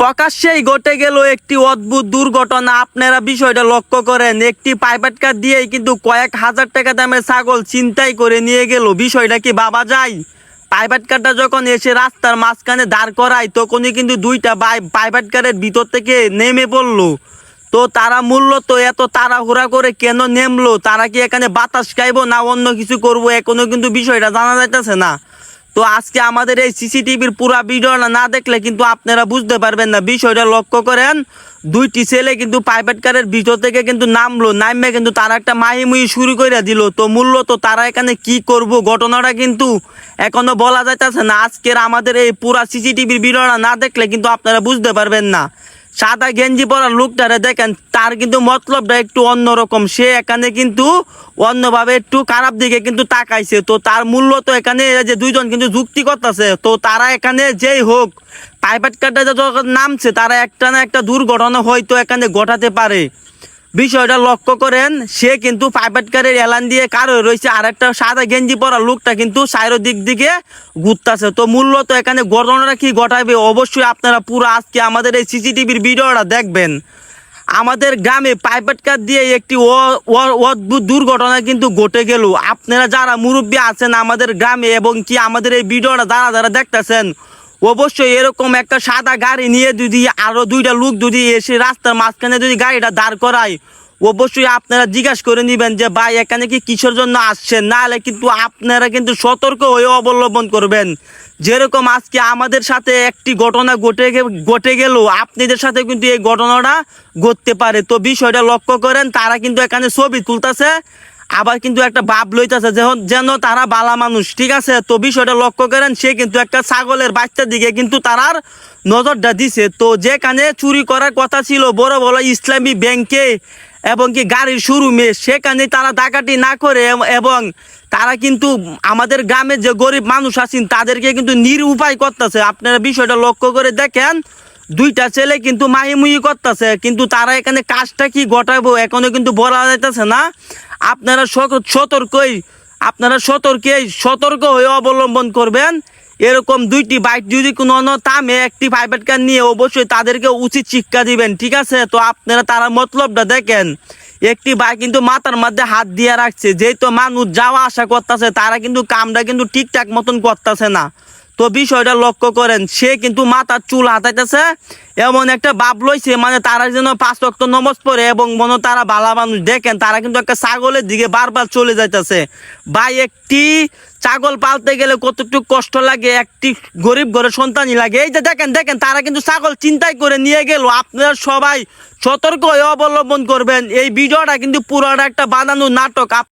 প্রকাশ্যেই ঘটে গেল একটি অদ্ভুত দুর্ঘটনা। আপনারা বিষয়টা লক্ষ্য করেন, একটি প্রাইভেট কার দিয়েই কিন্তু কয়েক হাজার টাকা দামের ছাগল চিন্তাই করে নিয়ে গেল। বিষয়টা কি বাবা যায়? প্রাইভেট কারটা যখন এসে রাস্তার মাঝখানে দাঁড় করায়, তখনই কিন্তু দুইটা বাই প্রাইভেট কারের ভিতর থেকে নেমে পড়ল। তো তারা মূলত এত তাড়াহুড়া করে কেন নেমলো? তারা কি এখানে বাতাস খাইবো না অন্য কিছু করব? এখনও কিন্তু বিষয়টা জানা যাইতেছে না। তো আজকে আমাদের এই সিসিটিভির পুরা ভিডিওটা না দেখলে কিন্তু আপনারা বুঝতে পারবেন না। বিষয়টা লক্ষ্য করেন, দুইটি ছেলে কিন্তু প্রাইভেট কারের ভিতর থেকে কিন্তু নামলো, নামে কিন্তু তারা একটা মাহিমুহি শুরু করে দিল। তো মূলত তারা এখানে কি করব, ঘটনাটা কিন্তু এখনও বলা যাইতেছে না। আজকের আমাদের এই পুরা সিসিটিভির ভিডিওটা না দেখলে কিন্তু আপনারা বুঝতে পারবেন না। সাদা গেঞ্জি পরা লোকটারে দেখেন তার কিন্তু মতলবটা একটু অন্যরকম সে এখানে কিন্তু অন্যভাবে একটু খারাপ দিকে কিন্তু তাকাইছে। তো তার মূল্য তো এখানে যে দুইজন কিন্তু যুক্তি করতেছে। তো তারা এখানে যেই হোক প্রাইভেট কারটা যখন নামছে, তারা একটা না একটা দুর্ঘটনা হয়তো এখানে ঘটাতে পারে। বিষয়টা লক্ষ্য করেন, সে কিন্তু প্রাইভেট কারের এলান দিয়ে কারও রয়েছে আর একটা সাদা গেঞ্জি পরা লোকটা কিন্তু সাইরো দিক দিকে ঘুরতেছে। তো মূলত এখানে ঘটনাটা কি ঘটাবে, অবশ্যই আপনারা পুরো আজকে আমাদের এই সিসিটিভির ভিডিওটা দেখবেন। আমাদের গ্রামে প্রাইভেট কার দিয়ে একটি অদ্ভুত দুর্ঘটনা কিন্তু ঘটে গেল। আপনারা যারা মুরব্বী আছেন আমাদের গ্রামে এবং কি আমাদের এই ভিডিওটা যারা যারা দেখতেছেন, অবশ্যই এরকম একটা সাদা গাড়ি নিয়ে যদি আরও দুইটা লোক যদি এসে রাস্তার মাঝখানে যদি গাড়িটা দাঁড় করায় অবশ্যই আপনারা জিজ্ঞাসা করে নেবেন যে, ভাই, এখানে কি কিসের জন্য আসছেন? নাহলে কিন্তু আপনারা কিন্তু সতর্ক হয়ে অবলম্বন করবেন। যেরকম আজকে আমাদের সাথে একটি ঘটনা ঘটে ঘটে গেল, আপনাদের সাথে কিন্তু এই ঘটনাটা ঘটতে পারে। তো বিষয়টা লক্ষ্য করেন, তারা কিন্তু এখানে ছবি তুলতেছে, আবার কিন্তু একটা ভাব লইতেছে যেন যেন তারা বালা মানুষ, ঠিক আছে? তো বিষয়টা লক্ষ্য করেন, সে কিন্তু একটা ছাগলের বাচ্চার দিকে কিন্তু তারার নজরটা দিছে। তো যেখানে চুরি করার কথা ছিল, বড় বড় ইসলামী ব্যাংকে এবং কি গাড়ির শোরুমে সেখানে তারা ডাকাতি না করে এবং তারা কিন্তু আমাদের গ্রামের যে গরিব মানুষ আছেন, তাদেরকে কিন্তু নিরুপায় করতেছে। আপনারা বিষয়টা লক্ষ্য করে দেখেন, দুইটা ছেলে কিন্তু মাহিমুহি করতেছে, কিন্তু তারা এখানে কাজটা কি ঘটাবো এখনও কিন্তু বলা যাইতেছে না। আপনারা সতর্কই, আপনারা সতর্কে সতর্ক হয়ে অবলম্বন করবেন। এরকম দুইটি বাইক যদি কোনো থামে একটি প্রাইভেট কার নিয়ে অবশ্যই তাদেরকে উচিত শিক্ষা দিবেন, ঠিক আছে? তো আপনারা তারা মতলবটা দেখেন, একটি বাইক কিন্তু মাথার মধ্যে হাত দিয়ে রাখছে, যেহেতু মানুষ যাওয়া আসা করতেছে, তারা কিন্তু কামটা কিন্তু ঠিকঠাক মতন করতেছে না। তো বিষয়টা লক্ষ্য করেন, সে কিন্তু মাথার চুল হাতাইতেছে, এমন একটা বাপ লইছে মানে তারা যেন পাঁচ রক্ত নমজ পড়ে এবং মনে তারা বালা মানুষ। দেখেন, তারা কিন্তু একটা ছাগলের দিকে বারবার চলে যাইতেছে। বা একটি ছাগল পালতে গেলে কতটুকু কষ্ট লাগে, একটি গরিব ঘরে সন্তানই লাগে। এই যে দেখেন দেখেন, তারা কিন্তু ছাগল চিন্তাই করে নিয়ে গেল। আপনারা সবাই সতর্ক অবলম্বন করবেন। এই ভিডিওটা কিন্তু পুরোটা একটা বানানো নাটক।